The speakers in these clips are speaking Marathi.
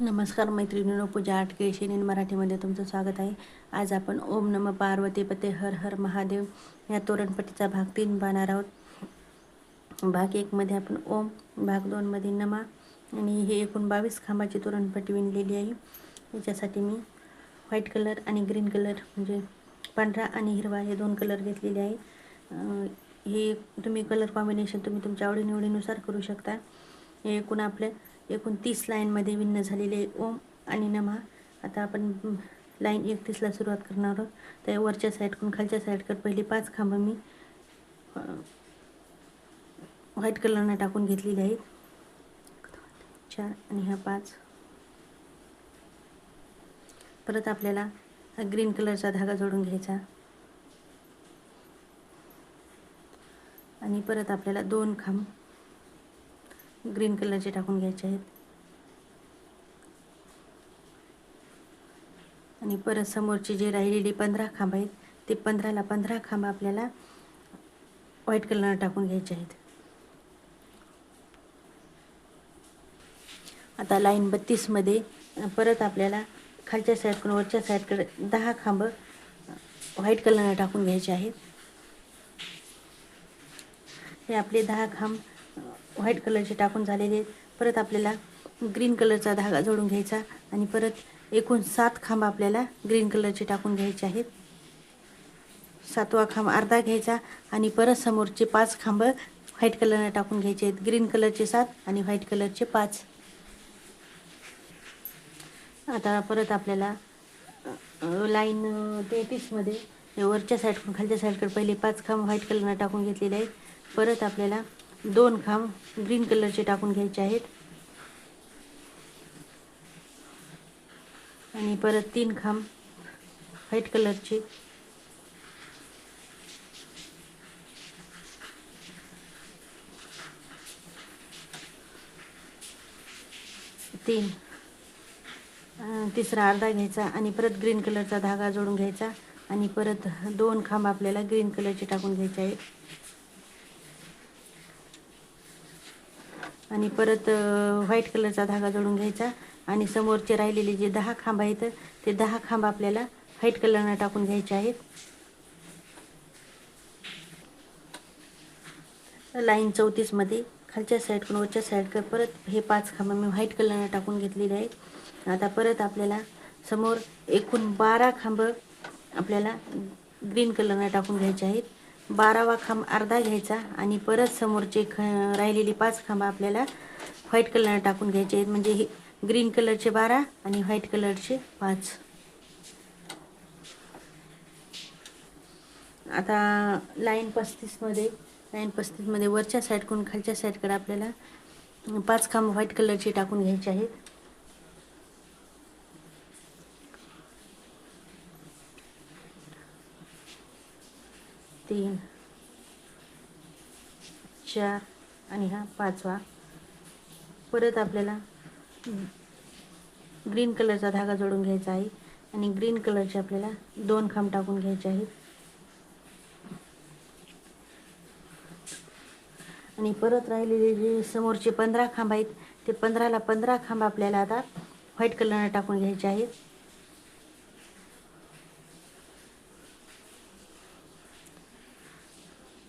नमस्कार मैत्रिणीनो पूजा आटके शेनीन मराठीमध्ये तुमचं स्वागत आहे. आज आपण ओम नम पार्वती पते हर हर महादेव या तोरणपट्टीचा भाग तीन पाहणार आहोत. भाग एकमध्ये आपण ओम भाग दोनमध्ये नमा आणि हे एकूण बावीस खांबाची तोरणपट्टी विणलेली आहे. याच्यासाठी मी व्हाईट कलर आणि ग्रीन कलर म्हणजे पांढरा आणि हिरवा हे दोन कलर घेतलेले आहे. हे तुम्ही कलर कॉम्बिनेशन तुम्ही तुमच्या आवडीनिवडीनुसार करू शकता. हे एकूण आपल्या एकूण तीस लाईनमध्ये विन्न झालेले ओम आणि नमा. आता आपण लाईन एकतीसला सुरुवात करणार आहोत. त्या वरच्या साईडकडून खालच्या साईडकडे पहिले पाच खांब मी व्हाईट कलरनं टाकून घेतलेले आहेत. चार आणि ह्या पाच. परत आपल्याला ग्रीन कलरचा धागा जोडून घ्यायचा. आणि परत आपल्याला दोन खांब. ग्रीन कलरचे टाकून घ्यायचे आहेत. आणि परत समोरचे जे राहिलेले पंधरा खांब आहेत ते पंधराला पंधरा खांब आपल्याला व्हाईट कलर टाकून घ्यायचे आहेत. आता लाईन बत्तीसमध्ये परत आपल्याला खालच्या साईडकडून वरच्या साईडकडे दहा खांब व्हाईट कलरनं टाकून घ्यायचे आहेत. हे आपले दहा खांब व्हाईट कलरचे टाकून झालेले आहेत. परत आपल्याला ग्रीन कलरचा धागा जोडून घ्यायचा आणि परत एकूण सात खांब आपल्याला ग्रीन कलरचे टाकून घ्यायचे आहेत. सातवा खांब अर्धा घ्यायचा आणि परत समोरचे पाच खांब व्हाईट कलरने टाकून घ्यायचे आहेत. ग्रीन कलरचे सात आणि व्हाईट कलरचे पाच. आता परत आपल्याला लाईन तेहतीसमध्ये वरच्या साईडकडून खालच्या साईडकडे पहिले पाच खांब व्हाईट कलरनं टाकून घेतलेले आहेत. परत आपल्याला दोन खांब ग्रीन कलरचे टाकून घ्यायचे आहेत. आणि परत तीन खांब व्हाईट कलरचे. तीन. तिसरा अर्धा घ्यायचा आणि परत ग्रीन कलरचा धागा जोडून घ्यायचा. आणि परत दोन खांब आपल्याला ग्रीन कलरचे टाकून घ्यायचे आहेत. आणि परत व्हाईट कलरचा धागा जोडून घ्यायचा. आणि समोरचे राहिलेले जे दहा खांब आहेत ते दहा खांब आपल्याला व्हाईट कलरनं टाकून घ्यायचे आहेत. लाईन चौतीसमध्ये खालच्या साईडकडून वरच्या साईडकडे परत हे पाच खांब मी व्हाईट कलरनं टाकून घेतलेले आहेत. आता परत आपल्याला समोर एकूण बारा खांब आपल्याला ग्रीन कलरनं टाकून घ्यायचे आहेत. बारावा खांब अर्धा घ्यायचा आणि परत समोरचे ख राहिलेली पाच खांब आपल्याला व्हाईट कलर टाकून घ्यायचे आहेत. म्हणजे हे ग्रीन कलरचे बारा आणि व्हाईट कलरचे पाच. आता लाईन पस्तीसमध्ये लाईन पस्तीसमध्ये वरच्या साईडकडून खालच्या साईडकडे आपल्याला पाच खांब व्हाईट कलरचे टाकून घ्यायचे आहेत. तीन चार आणि हा पाचवा. परत आपल्याला ग्रीन कलरचा धागा जोडून घ्यायचा आहे आणि ग्रीन कलरचे आपल्याला दोन खांब टाकून घ्यायचे आहेत. आणि परत राहिलेले जे समोरचे पंधरा खांब आहेत ते पंधराला पंधरा खांब आपल्याला आता व्हाईट कलरनं टाकून घ्यायचे आहेत.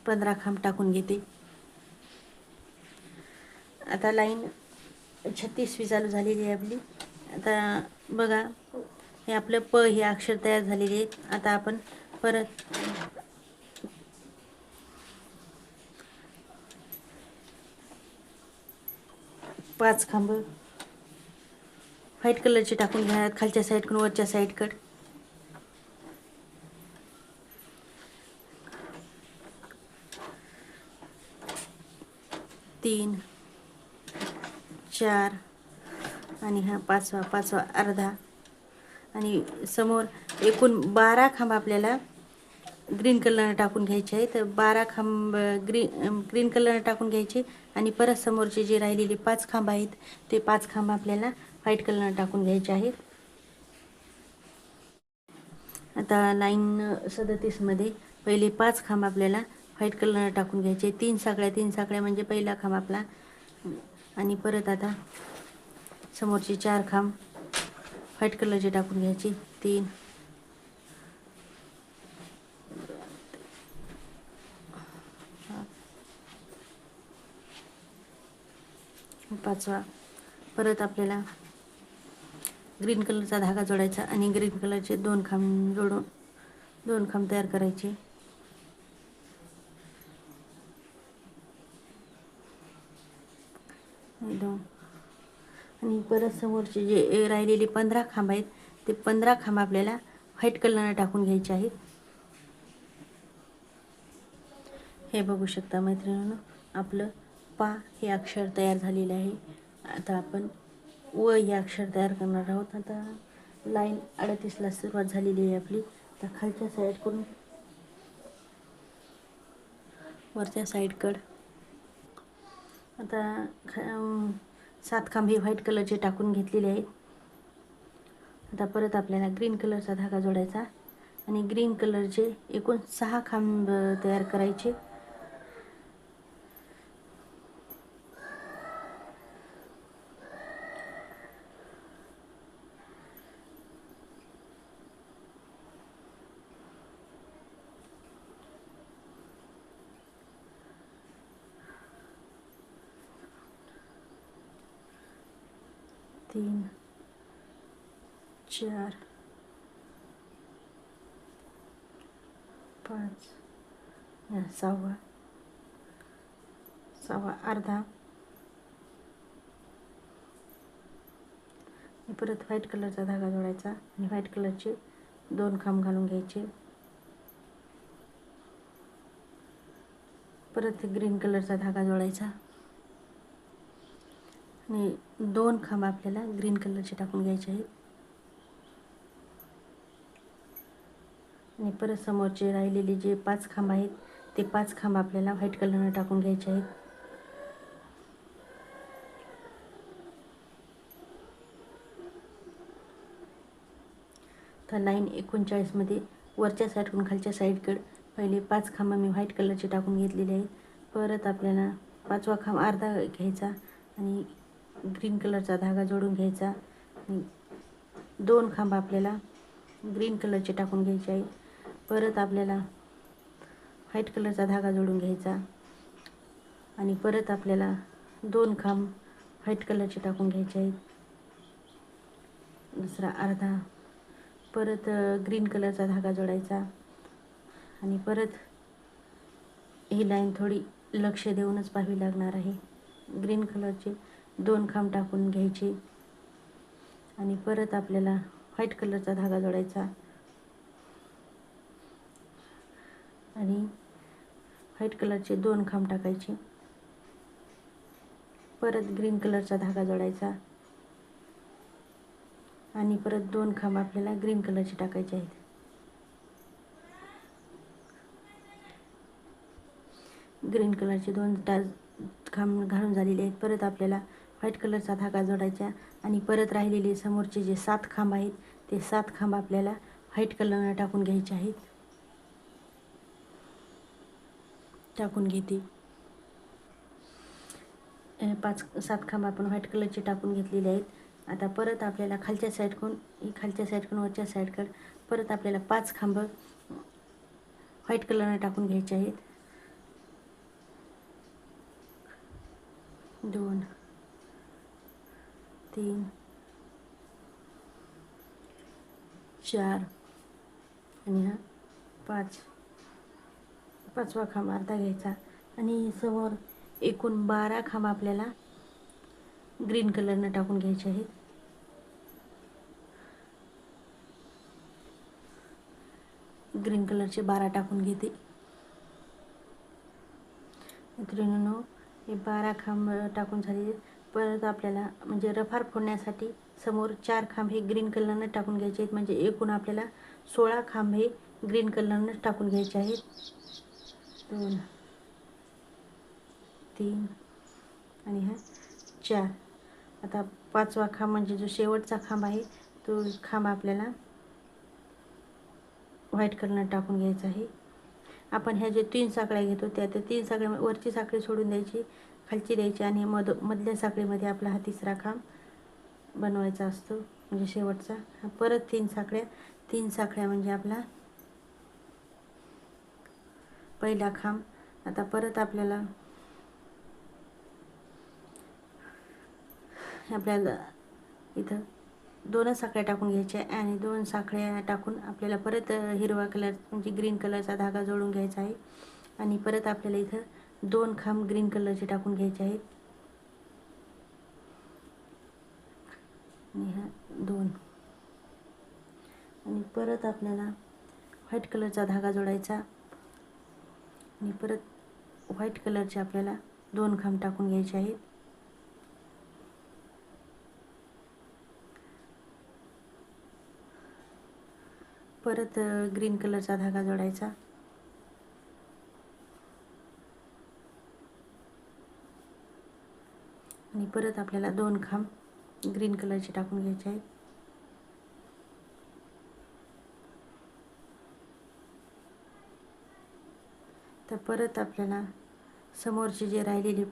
पंधरा खांब टाकून घेते. आता लाईन छत्तीसवी चालू झालेली आहे आपली. आता बघा हे आपलं प हे अक्षर तयार झालेले आहेत. आता आपण परत पाच खांब व्हाईट कलरचे टाकून घ्या खालच्या साईडकडून वरच्या साईडकडे. तीन चार आणि हा पाचवा पाचवा अर्धा. आणि समोर एकूण बारा खांब आपल्याला ग्रीन कलरनं टाकून घ्यायचे आहेत. बारा खांब ग्रीन ग्रीन कलरनं टाकून घ्यायचे आणि परत समोरचे जे राहिलेले पाच खांब आहेत ते पाच खांब आपल्याला व्हाईट कलरनं टाकून घ्यायचे आहेत. आता लाईन सदतीसमध्ये पहिले पाच खांब आपल्याला व्हाईट कलर टाकून घ्यायचे. तीन साकळ्या तीन साकळ्या म्हणजे पहिला खांब आपला. आणि परत आता समोरचे चार खांब व्हाईट कलरचे टाकून घ्यायचे. तीन. पाचवा. परत आपल्याला ग्रीन कलरचा धागा जोडायचा आणि ग्रीन कलरचे दोन खांब जोडून दोन खांब तयार करायचे. दोन आणि परत समोरचे जे राहिलेले पंधरा खांब आहेत ते पंधरा खांब आपल्याला व्हाईट कलरनं टाकून घ्यायचे आहेत. हे बघू शकता मैत्रिणीनं आपलं पा हे अक्षर तयार झालेले आहे. आता आपण व हे अक्षर तयार करणार आहोत. आता लाईन अडतीसला सुरुवात झालेली आहे आपली. आता खालच्या साईडकडून वरच्या साईडकड आता ख सात खांबे व्हाईट कलरचे टाकून घेतलेले आहेत. आता परत आपल्याला ग्रीन कलरचा धागा जोडायचा आणि ग्रीन कलरचे एकूण सहा खांब तयार करायचे तीन चार पाच या सहावा सहावा अर्धा आणि परत व्हाईट कलरचा धागा जोडायचा आणि व्हाईट कलरचे दोन खांब घालून घ्यायचे. परत ग्रीन कलरचा धागा जोडायचा. आणि दोन खांब आपल्याला ग्रीन कलरचे टाकून घ्यायचे आहेत. आणि परत समोरचे राहिलेले जे पाच खांब आहेत ते पाच खांब आपल्याला व्हाईट कलरनं टाकून घ्यायचे आहेत. तर लाईन एकोणचाळीसमध्ये वरच्या साईडकडून खालच्या साईडकडे पहिले पाच खांब मी व्हाईट कलरचे टाकून घेतलेले आहेत. परत आपल्याला पाचवा खांब अर्धा घ्यायचा आणि ग्रीन कलरचा धागा जोडून घ्यायचा. आणि दोन खांब आपल्याला ग्रीन कलरचे टाकून घ्यायचे आहे परत आपल्याला व्हाईट कलरचा धागा जोडून घ्यायचा. आणि परत आपल्याला दोन खांब व्हाईट कलरचे टाकून घ्यायचे आहेत. दुसरा अर्धा. परत ग्रीन कलरचा धागा जोडायचा. आणि परत ही लाईन थोडी लक्ष देऊनच पाहावी लागणार आहे. ग्रीन कलरचे दोन खांब टाकून घ्यायचे. आणि परत आपल्याला व्हाईट कलरचा धागा जोडायचा. आणि व्हाईट कलरचे दोन खांब टाकायचे. परत ग्रीन कलरचा धागा जोडायचा. आणि परत दोन खांब आपल्याला ग्रीन कलरचे टाकायचे आहेत. ग्रीन कलरचे दोन टा खांब घालून झालेले आहेत. परत आपल्याला व्हाईट कलरचा धागा जोडायचा आणि परत राहिलेले समोरचे जे सात खांब आहेत ते सात खांब आपल्याला व्हाईट कलरनं टाकून घ्यायचे आहेत. टाकून घेते. पाच सात खांब आपण व्हाईट कलरचे टाकून घेतलेले आहेत. आता परत आपल्याला खालच्या साईडकडून ही खालच्या साईडकडून वरच्या साईडकडे परत आपल्याला पाच खांब व्हाईट कलरनं टाकून घ्यायचे आहेत. दोन तीन चार आणि हा पाच. पाचवा खांब अर्धा घ्यायचा आणि समोर एकूण बारा खांब आपल्याला ग्रीन कलरनं टाकून घ्यायचे आहेत. ग्रीन कलरचे बारा टाकून घेते. मित्रांनो हे बारा खांब टाकून झाले. परत आपल्याला म्हणजे रफार फोडण्यासाठी समोर चार खांब हे ग्रीन कलरनं टाकून घ्यायचे आहेत. म्हणजे एकूण आपल्याला सोळा खांब हे ग्रीन कलरनं टाकून घ्यायचे आहेत. दोन तीन आणि हा चार. आता पाचवा खांब म्हणजे जो शेवटचा खांब आहे तो खांब आपल्याला व्हाईट कलर टाकून घ्यायचा आहे. आपण ह्या जे तीन साखळ्या घेतो त्या त्या तीन साखळ्या वरची साखळी सोडून द्यायची खालची द्यायची आणि मध मधल्या साखळीमध्ये आपला हा तिसरा खांब बनवायचा असतो म्हणजे शेवटचा. परत तीन साखळ्या तीन साखळ्या म्हणजे आपला पहिला खांब. आता परत आपल्याला आपल्याला इथं दोनच साखळ्या टाकून घ्यायच्या आणि दोन साखळ्या टाकून आपल्याला परत हिरवा कलर म्हणजे ग्रीन कलरचा धागा जोडून घ्यायचा आहे. आणि परत आपल्याला इथं दोन खांब ग्रीन कलरचे टाकून घ्यायचे आहेत. आणि हा दोन. आणि परत आपल्याला व्हाईट कलरचा धागा जोडायचा. आणि परत व्हाईट कलरचे आपल्याला दोन खांब टाकून घ्यायचे आहेत. परत ग्रीन कलरचा धागा जोडायचा. आणि परत आपल्याला दोन खांब ग्रीन कलरचे टाकून घ्यायचे आहेत. तर परत आपल्याला समोरचे जे राहिलेले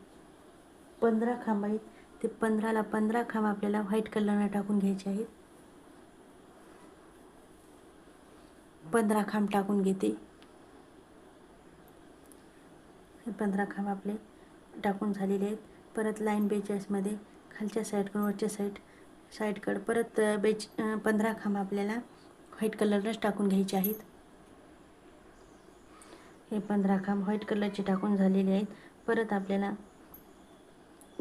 पंधरा खांब आहेत ते पंधराला पंधरा खांब आपल्याला व्हाईट कलरनं टाकून घ्यायचे आहेत. पंधरा खांब टाकून घेते. हे पंधरा खांब आपले टाकून झालेले आहेत. परत लाईन बेचाळीसमध्ये खालच्या साईडकडून वरच्या साईड साईडकडं परत बेच पंधरा खांब आपल्याला व्हाईट कलरनंच टाकून घ्यायचे आहेत. हे पंधरा खांब व्हाईट कलरचे टाकून झालेले आहेत. परत आपल्याला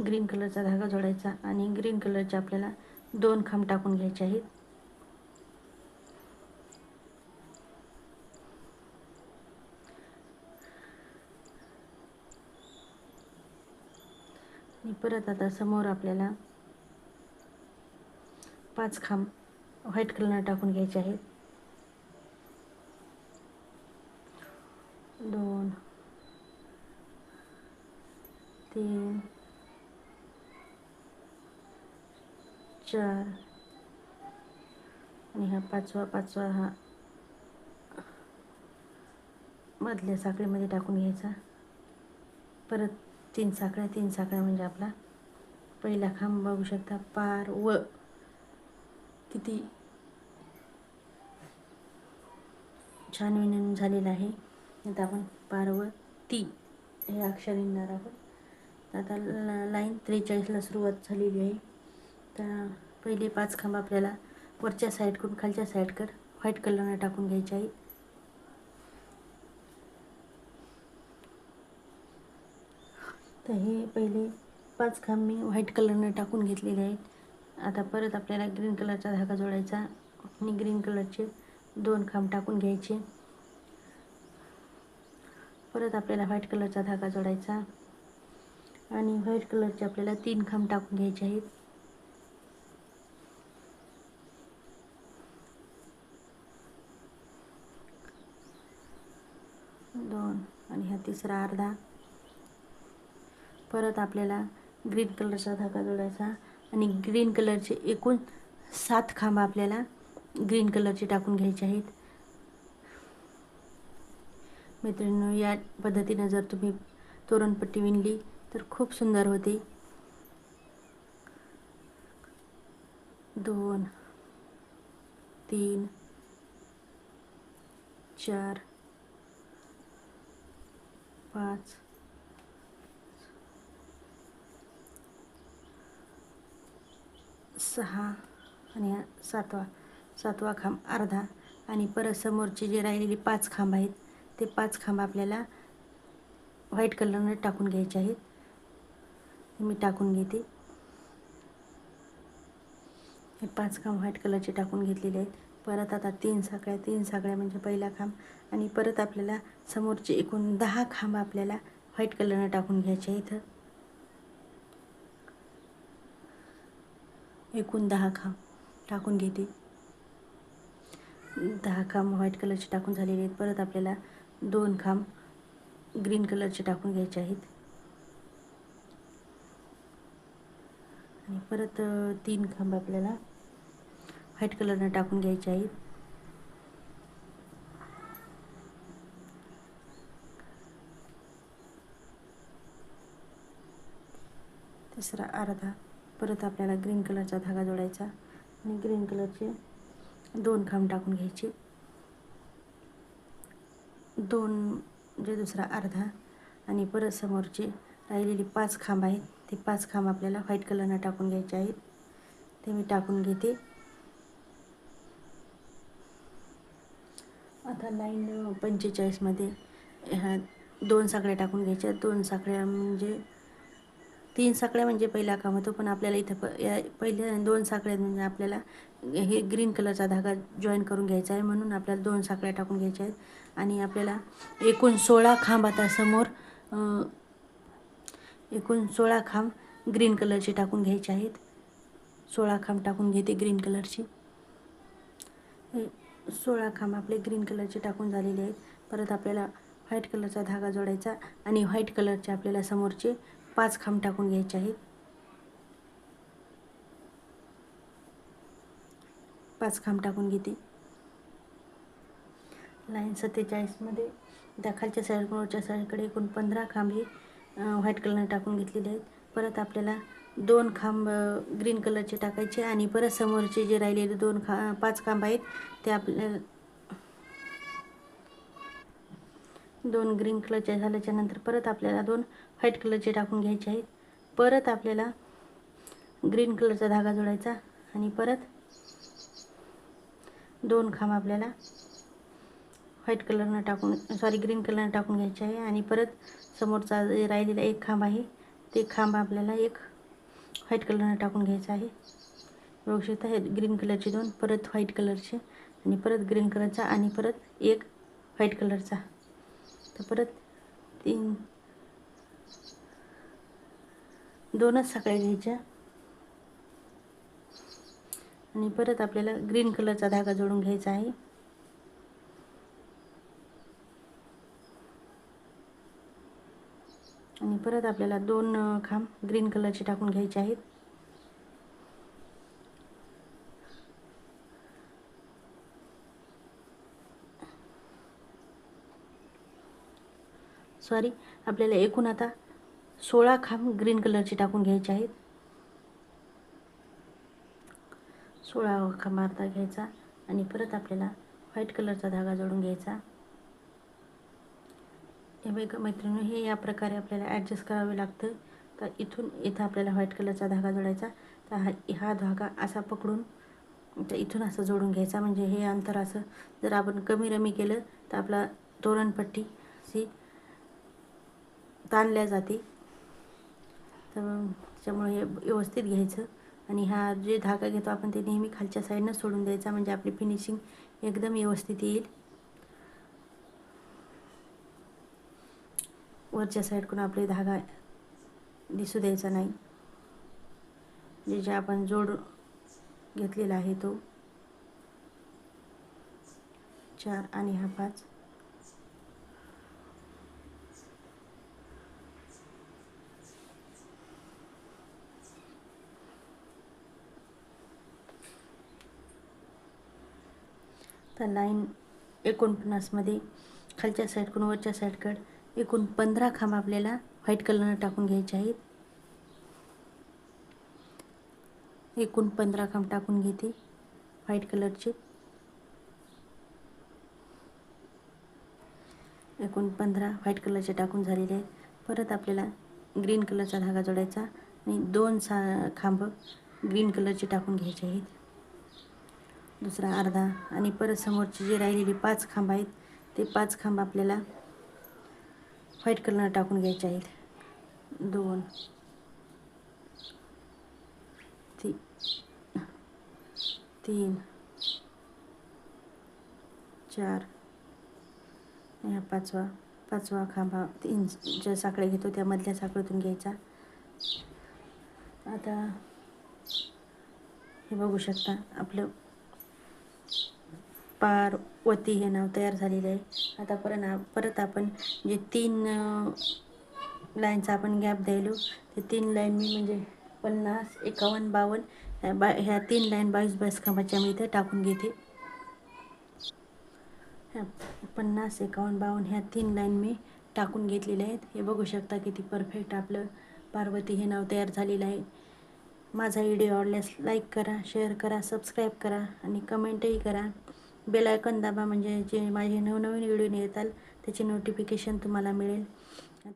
ग्रीन कलरचा धागा जोडायचा आणि ग्रीन कलरचे आपल्याला दोन खांब टाकून घ्यायचे आहेत. आणि परत आता समोर आपल्याला पाच खांब व्हाईट कलर टाकून घ्यायचे आहेत दोन तीन चार आणि हा पाचवा पाचवा हा. मधल्या साखळीमध्ये टाकून घ्यायचा. परत तीन साखळ्या तीन साखळ्या म्हणजे आपला पहिला खांब बघू शकता. पार व. किती छान विणून झालेला आहे. आता आपण पार व ती हे अक्षर लिहिणार आहोत. आता लाईन त्रेचाळीसला सुरुवात झालेली आहे. तर पहिले पाच खांब आपल्याला वरच्या साईडकडून खालच्या साईडकडं व्हाईट कलरनं टाकून घ्यायचे आहेत तर हे पहिले पाच खांब मी व्हाईट कलरनं टाकून घेतलेले आहेत. आता परत आपल्याला ग्रीन कलरचा धागा जोडायचा आणि ग्रीन कलरचे दोन खांब टाकून घ्यायचे. परत आपल्याला व्हाईट कलरचा धागा जोडायचा आणि व्हाईट कलरचे आपल्याला तीन खांब टाकून घ्यायचे आहेत दोन आणि हा तिसरा अर्धा. परत आपल्याला ग्रीन कलरचा धागा जोडायचा आणि ग्रीन कलरचे एकूण सात खांब आपल्याला ग्रीन कलरचे टाकून घ्यायचे आहेत. मित्रांनो या पद्धतीनं जर तुम्ही तोरणपट्टी विणली तर खूप सुंदर होते. दोन तीन चार पाच. सहा आणि सातवा सातवा खांब अर्धा आणि परत समोरचे जे राहिलेले पाच खांब आहेत ते पाच खांब आपल्याला व्हाईट कलरनं टाकून घ्यायचे आहेत. मी टाकून घेते. हे पाच खांब व्हाईट कलरचे टाकून घेतलेले आहेत. परत आता तीन साखळ्या तीन साखळ्या म्हणजे पहिला खांब आणि परत आपल्याला समोरचे एकूण दहा खांब आपल्याला व्हाईट कलरनं टाकून घ्यायचे इथं एकूण दहा खांब टाकून घेते. दहा खांब व्हाईट कलरचे टाकून झालेले आहेत. परत आपल्याला दोन खांब ग्रीन कलरचे टाकून घ्यायचे आहेत. आणि परत तीन खांब आपल्याला व्हाईट कलरनं टाकून घ्यायचे आहेत. तिसरा अर्धा. परत आपल्याला ग्रीन कलरचा धागा जोडायचा आणि ग्रीन कलरचे दोन खांब टाकून घ्यायचे. दोन म्हणजे दुसरा अर्धा आणि परत समोरचे राहिलेली पाच खांब आहेत. ते पाच खांब आपल्याला व्हाईट कलरनं टाकून घ्यायचे आहेत. ते मी टाकून घेते. आता लाईन पंचेचाळीसमध्ये ह्या दोन साखळ्या टाकून घ्यायच्या. दोन साखळ्या म्हणजे तीन साखळ्या म्हणजे पहिला काम होतो पण आपल्याला इथं प या पहिल्या दोन साखळ्या म्हणजे आपल्याला हे ग्रीन कलरचा धागा जॉईन करून घ्यायचा आहे म्हणून आपल्याला दोन साखळ्या टाकून घ्यायच्या आहेत. आणि आपल्याला एकूण सोळा खांब आता समोर एकूण सोळा खांब ग्रीन कलरचे टाकून घ्यायचे आहेत. सोळा खांब टाकून घेते ग्रीन कलरची सोळा खांब आपले ग्रीन कलरचे टाकून झालेले आहेत. परत आपल्याला व्हाईट कलरचा धागा जोडायचा आणि व्हाईट कलरचे आपल्याला समोरचे पाच खांब टाकून घ्यायचे आहेत. पाच खांब टाकून घेते. लाईन सत्तेचाळीसमध्ये त्या खालच्या साईडकडे एकूण पंधरा खांब हे व्हाईट कलरने टाकून घेतलेले आहेत. परत आपल्याला दोन खांब ग्रीन कलरचे टाकायचे आणि परत समोरचे जे राहिलेले दोन खा पाच खांब आहेत ते आपल्याला दोन ग्रीन कलरचे झाल्याच्यानंतर परत आपल्याला दोन व्हाईट कलरचे टाकून घ्यायचे आहेत. परत आपल्याला ग्रीन कलरचा धागा जोडायचा आणि परत दोन खांब आपल्याला व्हाईट कलरनं टाकून सॉरी ग्रीन कलरनं टाकून घ्यायचे आहे आणि परत समोरचा जे राहिलेला एक खांब आहे ते खांब आपल्याला एक व्हाईट कलरनं टाकून घ्यायचं आहे. बघू शकता हे ग्रीन कलरचे दोन परत व्हाईट कलरचे आणि परत ग्रीन कलरचा आणि परत एक व्हाईट कलरचा तर परत तीन दोनच सकाळी घ्यायच्या. आणि परत आपल्याला ग्रीन कलरचा धागा जोडून घ्यायचा आहे आणि परत आपल्याला दोन खांब ग्रीन कलरचे टाकून घ्यायचे आहेत. सॉरी आपल्याला एकूण आता सोळा खांब ग्रीन कलरचे टाकून घ्यायचे आहेत. सोळा खांब अर्धा घ्यायचा आणि परत आपल्याला व्हाईट कलरचा धागा जोडून घ्यायचा. हे बघा मैत्रिणी हे या प्रकारे आपल्याला ॲडजस्ट करावे लागतं. तर इथून इथं आपल्याला व्हाईट कलरचा धागा जोडायचा. तर हा हा धागा असा पकडून तर इथून असं जोडून घ्यायचा. म्हणजे हे अंतर असं जर आपण कमी रमी केलं तर आपला तोरणपट्टी सी ताणल्या जाते. तर त्याच्यामुळे हे व्यवस्थित घ्यायचं. आणि हा जे धागा घेतो आपण ते नेहमी खालच्या साईडनं सोडून द्यायचा. म्हणजे आपली फिनिशिंग एकदम व्यवस्थित येईल. वरच्या साईडकडून आपले धागा दिसू द्यायचा नाही. जे जे आपण जोड घेतलेला आहे तो चार आणि हा पाच. तर लाईन एकोणपन्नासमध्ये खालच्या साईडकडून वरच्या साईडकडे एकूण पंधरा खांब आपल्याला व्हाईट कलरनं टाकून घ्यायचे आहेत. एकूण पंधरा खांब टाकून घेते व्हाईट कलरचे. एकूण पंधरा व्हाईट कलरचे टाकून झालेले आहेत. परत आपल्याला ग्रीन कलरचा धागा जोडायचा आणि दोन सा खांब ग्रीन कलरचे टाकून घ्यायचे आहेत. दुसरा अर्धा आणि परत समोरचे जे राहिलेले पाच खांब आहेत ते पाच खांब आपल्याला व्हाईट कलर टाकून घ्यायचे आहेत. दोन. ती तीन. चार. ह्या पाचवा. पाचवा खांबा. तीन ज्या साखळ्या घेतो त्या मधल्या साखळीतून घ्यायचा. आता हे बघू शकता. आपलं पार्वती हे नाव तयार झालेलं आहे. आता परत परत आपण जे तीन लाईनचा आपण गॅप द्यायलो ते तीन लाईन मी म्हणजे पन्नास एकावन्न बावन्न बा ह्या तीन लाईन बावीस बावीस खांबाच्या मी इथे टाकून घेते. ह्या पन्नास एकावन्न बावन्न ह्या तीन लाईन मी टाकून घेतलेल्या आहेत. हे बघू शकता किती परफेक्ट आपलं पार्वती हे नाव तयार झालेलं आहे. माझा व्हिडिओ आवडल्यास लाईक करा शेअर करा सबस्क्राईब करा आणि कमेंटही करा. बेल दाबा म्हणजे जे माझे नवनवीन व्हिडिओ येतात त्याचे नोटिफिकेशन तुम्हाला मिळेल.